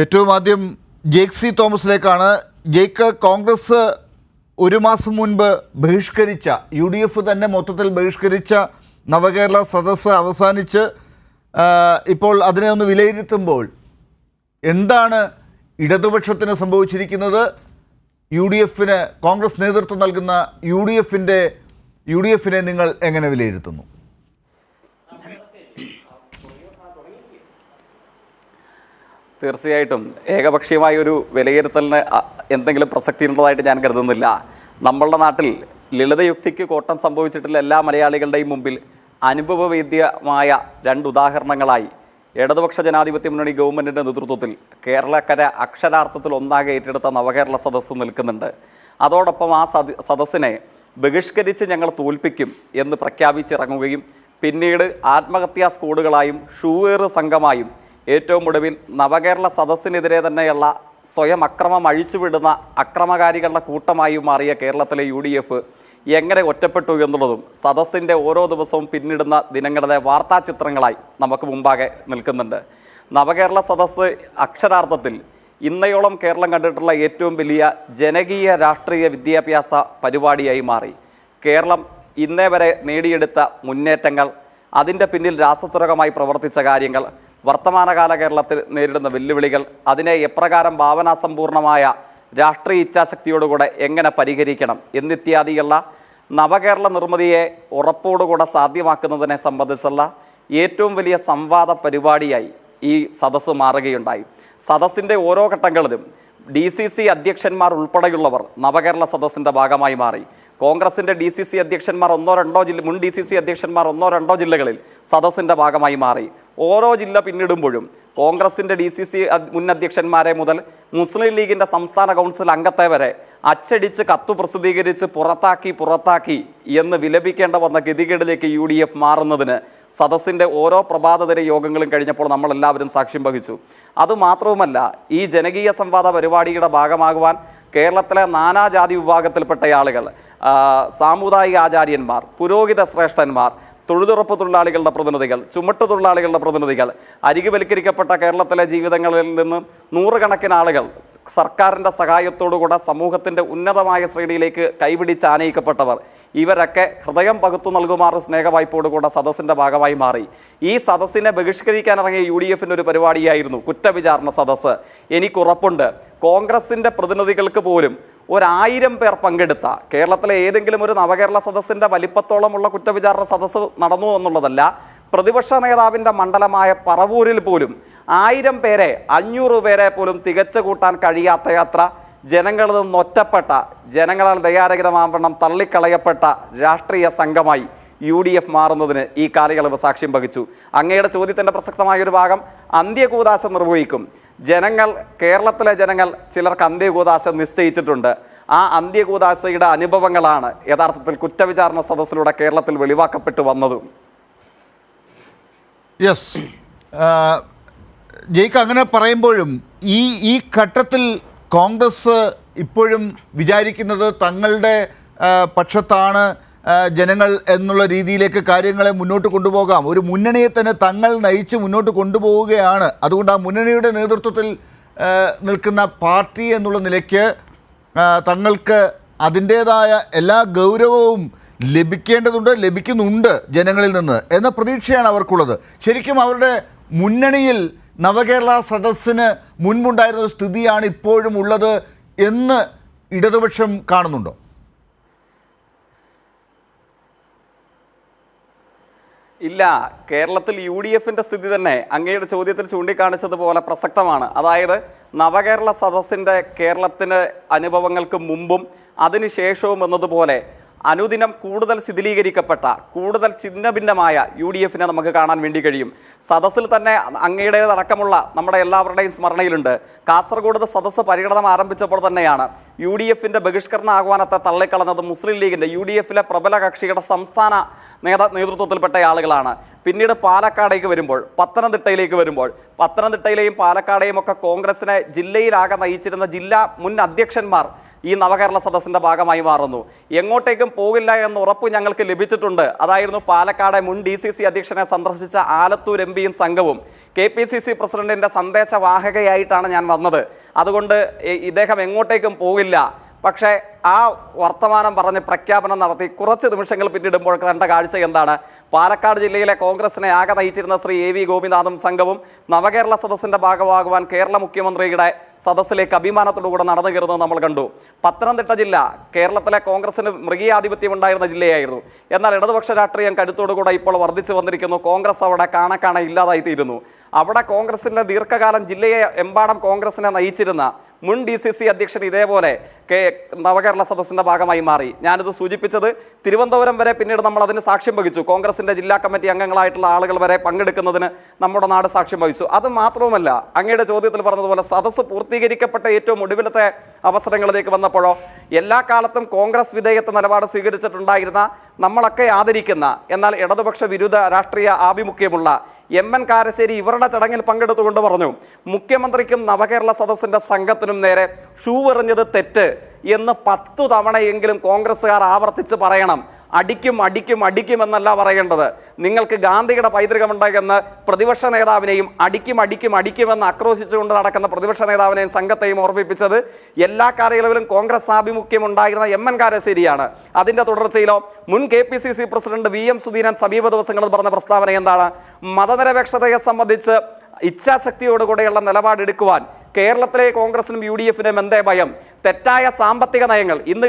ഏറ്റവും ആദ്യം Jake C തോമസിലേക്കാണ്. ജേക്ക് കോൺഗ്രസ് ഒരു മാസം മുൻപ് ബഹിഷ്കരിച്ച യു ഡി എഫ് തന്നെ മൊത്തത്തിൽ ബഹിഷ്കരിച്ച നവകേരള സദസ്സ് അവസാനിച്ച് ഇപ്പോൾ അതിനെ ഒന്ന് വിലയിരുത്തുമ്പോൾ എന്താണ് ഇടതുപക്ഷത്തിന് സംഭവിച്ചിരിക്കുന്നത്? യു ഡി എഫിന് കോൺഗ്രസ് നേതൃത്വം നൽകുന്ന യു ഡി എഫിന്റെ യു ഡി എഫിനെ നിങ്ങൾ എങ്ങനെ വിലയിരുത്തുന്നു? തീർച്ചയായിട്ടും ഏകപക്ഷീയമായ ഒരു വിലയിരുത്തലിന് എന്തെങ്കിലും പ്രസക്തി ഉള്ളതായിട്ട് ഞാൻ കരുതുന്നില്ല. നമ്മളുടെ നാട്ടിൽ ലളിതയുക്തിക്ക് കോട്ടം സംഭവിച്ചിട്ടുള്ള എല്ലാ മലയാളികളുടെയും മുമ്പിൽ അനുഭവവേദ്യമായ രണ്ട് ഉദാഹരണങ്ങളായി. ഇടതുപക്ഷ ജനാധിപത്യ മുന്നണി ഗവൺമെന്റിന്റെ നേതൃത്വത്തിൽ കേരളക്കര അക്ഷരാർത്ഥത്തിൽ ഒന്നാകെ ഏറ്റെടുത്ത നവകേരള സദസ്സ് നിൽക്കുന്നുണ്ട്. അതോടൊപ്പം ആ സദ സദസ്സിനെ ബഹിഷ്കരിച്ച് ഞങ്ങൾ തോൽപ്പിക്കും എന്ന് പ്രഖ്യാപിച്ചിറങ്ങുകയും പിന്നീട് ആത്മഹത്യാ സ്ക്വാഡുകളായും ഷൂവേറ് സംഘമായും ഏറ്റവും ഒടുവിൽ നവകേരള സദസ്സിനെതിരെ തന്നെയുള്ള സ്വയം അക്രമം അഴിച്ചുവിടുന്ന അക്രമകാരികളുടെ കൂട്ടമായി മാറിയ കേരളത്തിലെ യു ഡി എഫ് എങ്ങനെ ഒറ്റപ്പെട്ടു എന്നുള്ളതും സദസ്സിന്റെ ഓരോ ദിവസവും പിന്നിടുന്ന ദിനങ്ങളുടെ വാർത്താ ചിത്രങ്ങളായി നമുക്ക് മുമ്പാകെ നിൽക്കുന്നുണ്ട്. നവകേരള സദസ്സ് അക്ഷരാർത്ഥത്തിൽ ഇന്നയോളം കേരളം കണ്ടിട്ടുള്ള ഏറ്റവും വലിയ ജനകീയ രാഷ്ട്രീയ വിദ്യാഭ്യാസ പരിപാടിയായി മാറി. കേരളം ഇന്നേ വരെ നേടിയെടുത്ത മുന്നേറ്റങ്ങൾ അതിന്റെ പിന്നിൽ രാസത്വരകമായി പ്രവർത്തിച്ച കാര്യങ്ങൾ വർത്തമാനകാല കേരളത്തിൽ നേരിടുന്ന വെല്ലുവിളികൾ അതിനെ എപ്രകാരം ഭാവനാസമ്പൂർണമായ രാഷ്ട്രീയ ഇച്ഛാശക്തിയോടുകൂടെ എങ്ങനെ പരിഹരിക്കണം എന്നിത്യാദിയുള്ള നവകേരള നിർമ്മിതിയെ ഉറപ്പോടുകൂടെ സാധ്യമാക്കുന്നതിനെ സംബന്ധിച്ചുള്ള ഏറ്റവും വലിയ സംവാദ പരിപാടിയായി ഈ സദസ്സ് മാറുകയുണ്ടായി. സദസ്സിന്റെ ഓരോ ഘട്ടങ്ങളിലും ഡി സി സി അധ്യക്ഷന്മാർ ഉൾപ്പെടെയുള്ളവർ നവകേരള സദസ്സിന്റെ ഭാഗമായി മാറി. കോൺഗ്രസിന്റെ ഡി സി സി അധ്യക്ഷന്മാർ ഒന്നോ രണ്ടോ ജില്ല മുൻ ഡി സി സി അധ്യക്ഷന്മാർ ഒന്നോ രണ്ടോ ജില്ലകളിൽ സദസ്സിന്റെ ഭാഗമായി മാറി. ഓരോ ജില്ല പിന്നിടുമ്പോഴും കോൺഗ്രസിന്റെ ഡി സി സി മുൻ അധ്യക്ഷന്മാരെ മുതൽ മുസ്ലിം ലീഗിന്റെ സംസ്ഥാന കൗൺസിൽ അംഗത്തെ വരെ അച്ചടിച്ച് കത്തു പ്രസിദ്ധീകരിച്ച് പുറത്താക്കി പുറത്താക്കി എന്ന് വിലപിക്കേണ്ട വന്ന ഗതികേടിലേക്ക് യു ഡി എഫ് മാറുന്നതിന് സദസ്സിന്റെ ഓരോ പ്രഭാതതര യോഗങ്ങളും കഴിഞ്ഞപ്പോൾ നമ്മളെല്ലാവരും സാക്ഷ്യം വഹിച്ചു. അതുമാത്രവുമല്ല ഈ ജനകീയ സംവാദ പരിപാടിയുടെ ഭാഗമാകുവാൻ കേരളത്തിലെ നാനാജാതി വിഭാഗത്തിൽപ്പെട്ട ആളുകൾ സാമുദായിക ആചാര്യന്മാർ പുരോഹിത ശ്രേഷ്ഠന്മാർ തൊഴിലുറപ്പ് തൊഴിലാളികളുടെ പ്രതിനിധികൾ ചുമട്ട് തൊഴിലാളികളുടെ പ്രതിനിധികൾ അരികുവൽക്കരിക്കപ്പെട്ട കേരളത്തിലെ ജീവിതങ്ങളിൽ നിന്ന് നൂറുകണക്കിന് ആളുകൾ സർക്കാരിന്റെ സഹായത്തോടുകൂടെ സമൂഹത്തിന്റെ ഉന്നതമായ ശ്രേണിയിലേക്ക് കൈപിടിച്ച് ആനയിക്കപ്പെട്ടവർ. ഇവരൊക്കെ ഹൃദയം പകുത്തു നൽകുമാറ് സ്നേഹവായ്പോടുകൂടെ സദസ്സിന്റെ ഭാഗമായി മാറി. ഈ സദസ്സിനെ ബഹിഷ്കരിക്കാൻ ഇറങ്ങിയ യു ഡി എഫിന്റെ ഒരു പരിപാടിയായിരുന്നു കുറ്റവിചാരണ സദസ്സ്. എനിക്കുറപ്പുണ്ട് കോൺഗ്രസിന്റെ പ്രതിനിധികൾക്ക് പോലും ഒരായിരം പേർ പങ്കെടുത്ത കേരളത്തിലെ ഏതെങ്കിലും ഒരു നവകേരള സദസ്സിന്റെ വലിപ്പത്തോളമുള്ള കുറ്റവിചാരണ സദസ്സ് നടന്നു എന്നുള്ളതല്ല പ്രതിപക്ഷ നേതാവിന്റെ മണ്ഡലമായ പറവൂരിൽ പോലും ആയിരം പേരെ അഞ്ഞൂറ് പേരെ പോലും തികച്ചു കൂട്ടാൻ കഴിയാത്ത യാത്ര. ജനങ്ങളിൽ നിന്ന് ഒറ്റപ്പെട്ട ജനങ്ങളാൽ ദയാരഹിതമാവണ്ണം തള്ളിക്കളയപ്പെട്ട രാഷ്ട്രീയ സംഘമായി യു ഡി എഫ് മാറുന്നതിന് ഈ കാലയളവ് സാക്ഷ്യം വഹിച്ചു. അങ്ങയുടെ ചോദ്യത്തിന്റെ പ്രസക്തമായ ഒരു ഭാഗം അന്ത്യകൂദാശ നിർവഹിക്കും. ജനങ്ങൾ കേരളത്തിലെ ജനങ്ങൾ ചിലർക്ക് അന്ത്യകൂദാശ നിശ്ചയിച്ചിട്ടുണ്ട്. ആ അന്ത്യകൂദാശയുടെ അനുഭവങ്ങളാണ് യഥാർത്ഥത്തിൽ കുറ്റവിചാരണ സദസ്സിലൂടെ കേരളത്തിൽ വെളിവാക്കപ്പെട്ടു വന്നതും. യെസ് ജയ്ക്ക് അങ്ങനെ പറയുമ്പോഴും ഈ ഈ ഘട്ടത്തിൽ കോൺഗ്രസ് ഇപ്പോഴും വിചാരിക്കുന്നത് തങ്ങളുടെ പക്ഷത്താണ് ജനങ്ങൾ എന്നുള്ള രീതിയിലേക്ക് കാര്യങ്ങളെ മുന്നോട്ട് കൊണ്ടുപോകാം. ഒരു മുന്നണിയെ തന്നെ തങ്ങൾ നയിച്ച് മുന്നോട്ട് കൊണ്ടുപോവുകയാണ്. അതുകൊണ്ട് ആ മുന്നണിയുടെ നേതൃത്വത്തിൽ നിൽക്കുന്ന പാർട്ടി എന്നുള്ള നിലയ്ക്ക് തങ്ങൾക്ക് അതിന്റേതായ എല്ലാ ഗൗരവവും ലഭിക്കേണ്ടതുണ്ട് ലഭിക്കുന്നുണ്ട് ജനങ്ങളിൽ നിന്ന് എന്ന പ്രതീക്ഷയാണ് അവർക്കുള്ളത്. ശരിക്കും അവരുടെ മുന്നണിയിൽ നവകേരള സദസ്സിന് മുൻപുണ്ടായിരുന്ന സ്ഥിതിയാണ് ഇപ്പോഴും ഉള്ളത് എന്ന് ഇടതുപക്ഷം കാണുന്നുണ്ടോ? ഇല്ല കേരളത്തിൽ യു ഡി എഫിന്റെ സ്ഥിതി തന്നെ അങ്ങയുടെ ചോദ്യത്തിൽ ചൂണ്ടിക്കാണിച്ചതുപോലെ പ്രസക്തമാണ്. അതായത് നവകേരള സദസ്സിന്റെ കേരളത്തിന്റെ അനുഭവങ്ങൾക്ക് മുമ്പും അതിനുശേഷവും എന്നതുപോലെ അനുദിനം കൂടുതൽ ശിഥിലീകരിക്കപ്പെട്ട കൂടുതൽ ചിഹ്നഭിന്നമായ യു ഡി എഫിനെ നമുക്ക് കാണാൻ വേണ്ടി കഴിയും. സദസ്സിൽ തന്നെ അങ്ങയുടേതടക്കമുള്ള നമ്മുടെ എല്ലാവരുടെയും സ്മരണയിലുണ്ട്. കാസർഗോഡ് സദസ്സ് പര്യടനം ആരംഭിച്ചപ്പോൾ തന്നെയാണ് യു ഡി എഫിന്റെ ബഹിഷ്കരണ ആഹ്വാനത്തെ തള്ളിക്കളഞ്ഞത് മുസ്ലിം ലീഗിന്റെ യു ഡി എഫിലെ പ്രബല കക്ഷിയുടെ സംസ്ഥാന നേത നേതൃത്വത്തിൽപ്പെട്ട ആളുകളാണ്. പിന്നീട് പാലക്കാടേക്ക് വരുമ്പോൾ പത്തനംതിട്ടയിലേക്ക് വരുമ്പോൾ പത്തനംതിട്ടയിലെയും പാലക്കാടെയും ഒക്കെ കോൺഗ്രസിനെ ജില്ലയിലാകെ നയിച്ചിരുന്ന ജില്ലാ മുൻ അധ്യക്ഷന്മാർ ഈ നവകേരള സദസ്സിന്റെ ഭാഗമായി മാറുന്നു. എങ്ങോട്ടേക്കും പോകില്ല എന്ന ഉറപ്പ് ഞങ്ങൾക്ക് ലഭിച്ചിട്ടുണ്ട്. അതായിരുന്നു പാലക്കാട് മുൻ ഡി സി സി അധ്യക്ഷനെ സന്ദർശിച്ച ആലത്തൂർ എം പിയും സംഘവും. കെ പി സി സി പ്രസിഡന്റിന്റെ സന്ദേശവാഹകയായിട്ടാണ് ഞാൻ വന്നത്. അതുകൊണ്ട് ഇദ്ദേഹം എങ്ങോട്ടേക്കും പോകില്ല. പക്ഷേ ആ വർത്തമാനം പറഞ്ഞ് പ്രഖ്യാപനം നടത്തി കുറച്ച് നിമിഷങ്ങൾ പിന്നിടുമ്പോൾ കണ്ട കാഴ്ച എന്താണ്? പാലക്കാട് ജില്ലയിലെ കോൺഗ്രസിനെ ആകെ നയിച്ചിരുന്ന ശ്രീ എ വി ഗോപിനാഥും സംഘവും നവകേരള സദസ്സിന്റെ ഭാഗമാകുവാൻ കേരള മുഖ്യമന്ത്രിയുടെ സദസ്സിലേക്ക് അഭിമാനത്തോടുകൂടെ നടന്നു കയറുന്നത് നമ്മൾ കണ്ടു. പത്തനംതിട്ട ജില്ല കേരളത്തിലെ കോൺഗ്രസിന് മൃഗീയാധിപത്യം ഉണ്ടായിരുന്ന ജില്ലയായിരുന്നു. എന്നാൽ ഇടതുപക്ഷ രാഷ്ട്രീയം കരുത്തോടുകൂടെ ഇപ്പോൾ വർദ്ധിച്ചു വന്നിരിക്കുന്നു. കോൺഗ്രസ് അവിടെ കാണക്കാണെ കാണെ ഇല്ലാതായി തീരുന്നു അവിടെ കോൺഗ്രസിന്റെ ദീർഘകാലം ജില്ലയെ എമ്പാടം കോൺഗ്രസിനെ നയിച്ചിരുന്ന മുൻ ഡി സി സി അധ്യക്ഷൻ ഇതേപോലെ കെ നവകേരള സദസ്സിന്റെ ഭാഗമായി മാറി. ഞാനിത് സൂചിപ്പിച്ചത് തിരുവനന്തപുരം വരെ പിന്നീട് നമ്മൾ അതിന് സാക്ഷ്യം വഹിച്ചു. കോൺഗ്രസിന്റെ ജില്ലാ കമ്മിറ്റി അംഗങ്ങളായിട്ടുള്ള ആളുകൾ വരെ പങ്കെടുക്കുന്നതിന് നമ്മുടെ നാട് സാക്ഷ്യം വഹിച്ചു. അത് മാത്രവുമല്ല അങ്ങയുടെ ചോദ്യത്തിൽ പറഞ്ഞതുപോലെ സദസ്സ് പൂർത്തീകരിക്കപ്പെട്ട ഏറ്റവും ഒടുവിലത്തെ അവസരങ്ങളിലേക്ക് വന്നപ്പോഴോ എല്ലാ കാലത്തും കോൺഗ്രസ് വിധേയത്വ നിലപാട് സ്വീകരിച്ചിട്ടുണ്ടായിരുന്ന നമ്മളൊക്കെ ആദരിക്കുന്ന എന്നാൽ ഇടതുപക്ഷ വിരുദ്ധ രാഷ്ട്രീയ ആഭിമുഖ്യമുള്ള എം എൻ കാരശ്ശേരി ഇവരുടെ ചടങ്ങിൽ പങ്കെടുത്തുകൊണ്ട് പറഞ്ഞു മുഖ്യമന്ത്രിക്കും നവകേരള സദസ്സിന്റെ സംഘത്തിനും നേരെ ഷൂ എറിഞ്ഞത് തെറ്റ് എന്ന് പത്തു തവണയെങ്കിലും കോൺഗ്രസ്സുകാർ ആവർത്തിച്ച് പറയണം. അടിക്കും അടിക്കും അടിക്കും എന്നല്ല പറയേണ്ടത്. നിങ്ങൾക്ക് ഗാന്ധിയുടെ പൈതൃകമുണ്ടെന്ന് പ്രതിപക്ഷ നേതാവിനെയും അടിക്കും അടിക്കും അടിക്കുമെന്ന് ആക്രോശിച്ചുകൊണ്ട് നടക്കുന്ന പ്രതിപക്ഷ നേതാവിനെയും സംഘത്തെയും ഓർമ്മിപ്പിച്ചത് എല്ലാ കാര്യങ്ങളിലും കോൺഗ്രസ് ആഭിമുഖ്യം ഉണ്ടായിരുന്ന എം എൻ കാരശ്ശേരിയാണ്. അതിന്റെ തുടർച്ചയിലോ മുൻ K P C C president V M Sudheeran സമീപ ദിവസങ്ങളിൽ പറഞ്ഞ പ്രസ്താവന എന്താണ്? മതനിരപേക്ഷതയെ സംബന്ധിച്ച് ഇച്ഛാശക്തിയോടുകൂടെയുള്ള നിലപാടെടുക്കുവാൻ കേരളത്തിലെ കോൺഗ്രസിനും യു ഡി എഫിനും എന്തേ ഭയം? തെറ്റായ സാമ്പത്തിക നയങ്ങൾ. ഇന്ന്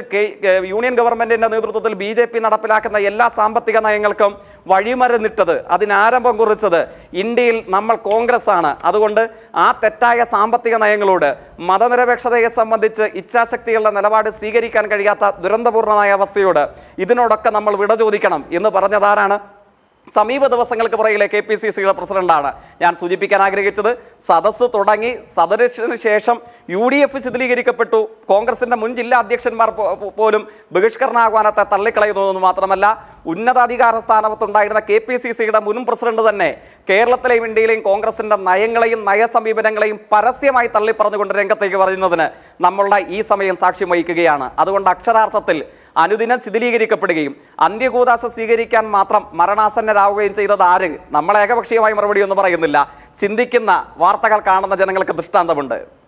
യൂണിയൻ ഗവൺമെന്റിന്റെ നേതൃത്വത്തിൽ ബി ജെ പി നടപ്പിലാക്കുന്ന എല്ലാ സാമ്പത്തിക നയങ്ങൾക്കും വഴിമരുന്നിട്ടത് അതിനാരംഭം കുറിച്ചത് ഇന്ത്യയിൽ നമ്മൾ കോൺഗ്രസ് ആണ് അതുകൊണ്ട് ആ തെറ്റായ സാമ്പത്തിക നയങ്ങളോട് മതനിരപേക്ഷതയെ സംബന്ധിച്ച് ഇച്ഛാശക്തിയുള്ള നിലപാട് സ്വീകരിക്കാൻ കഴിയാത്ത ദുരന്തപൂർണമായ അവസ്ഥയോട് ഇതിനോടൊക്കെ നമ്മൾ വിട ചോദിക്കണം എന്ന് പറഞ്ഞതാരാണ് സമീപ ദിവസങ്ങൾക്ക് പുറകിലെ കെ പി സി സിയുടെ പ്രസിഡന്റാണ്. ഞാൻ സൂചിപ്പിക്കാൻ ആഗ്രഹിച്ചത് സദസ്സ് തുടങ്ങി സദസ്സിന് ശേഷം യു ഡി എഫ് ശിഥിലീകരിക്കപ്പെട്ടു. കോൺഗ്രസിന്റെ മുൻ ജില്ലാ അധ്യക്ഷന്മാർ പോലും ബഹിഷ്കരണാഹ്വാനത്തെ തള്ളിക്കളയുന്നു എന്ന് മാത്രമല്ല ഉന്നതാധികാര സ്ഥാനത്തുണ്ടായിരുന്ന കെ പി സി സിയുടെ മുൻ പ്രസിഡന്റ് തന്നെ കേരളത്തിലെയും ഇന്ത്യയിലെയും കോൺഗ്രസിന്റെ നയങ്ങളെയും നയസമീപനങ്ങളെയും പരസ്യമായി തള്ളിപ്പറഞ്ഞുകൊണ്ട് രംഗത്തേക്ക് പറയുന്നതിന് നമ്മളുടെ ഈ സമയം സാക്ഷ്യം വഹിക്കുകയാണ്. അതുകൊണ്ട് അക്ഷരാർത്ഥത്തിൽ അനുദിനം ശിഥിലീകരിക്കപ്പെടുകയും അന്ത്യകൂദാശ സ്വീകരിക്കാൻ മാത്രം മരണാസന്നരാകുകയും ചെയ്തത് ആര്? നമ്മൾ ഏകപക്ഷീയമായി മറുപടി ഒന്നും പറയുന്നില്ല. ചിന്തിക്കുന്ന വാർത്തകൾ കാണുന്ന ജനങ്ങൾക്ക് ദൃഷ്ടാന്തമുണ്ട്.